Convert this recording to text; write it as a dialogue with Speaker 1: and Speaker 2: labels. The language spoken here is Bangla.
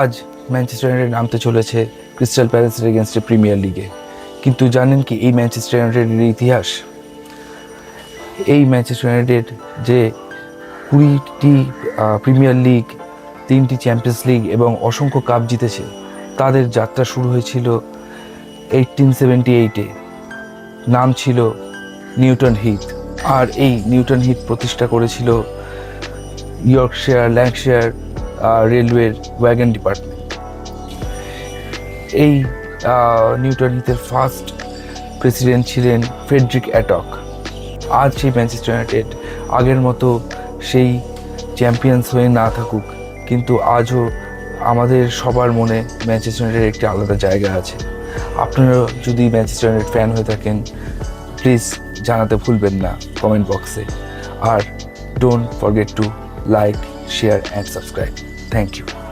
Speaker 1: আজ ম্যানচেস্টার ইউনাইটেড নামতে চলেছে ক্রিস্টাল প্যালেসের এগেনস্টে প্রিমিয়ার লিগে কিন্তু জানেন কি এই ম্যানচেস্টার ইউনাইটেডের ইতিহাস? এই ম্যানচেস্টার ইউনাইটেড যে কুড়িটি প্রিমিয়ার লিগ তিনটি চ্যাম্পিয়ন্স লিগ এবং অসংখ্য কাপ জিতেছে, তাদের যাত্রা শুরু হয়েছিল এইটিন সেভেন্টি এইটে নাম ছিল নিউটন হিথ আর এই নিউটন হিথ প্রতিষ্ঠা করেছিল ইয়র্কশেয়ার ল্যাঙ্কশায়ার রেলওয়ের ওয়াগন ডিপার্টমেন্ট এই আহ, নিউটন হিথের ফার্স্ট প্রেসিডেন্ট ছিলেন ফেডরিক অ্যাটক আজ সেই ম্যানচেস্টার ইউনাইটেড আগের মতো সেই চ্যাম্পিয়ন্স হয়ে না থাকুক কিন্তু আজও আমাদের সবার মনে ম্যানচেস্টার ইউনাইটেড একটি আলাদা জায়গা আছে। আপনারা যদি ম্যানচেস্টার ইউনাইটেড ফ্যান হয়ে থাকেন প্লিজ জানাতে ভুলবেন না কমেন্ট বক্সে আর don't forget to like share and subscribe Thank you.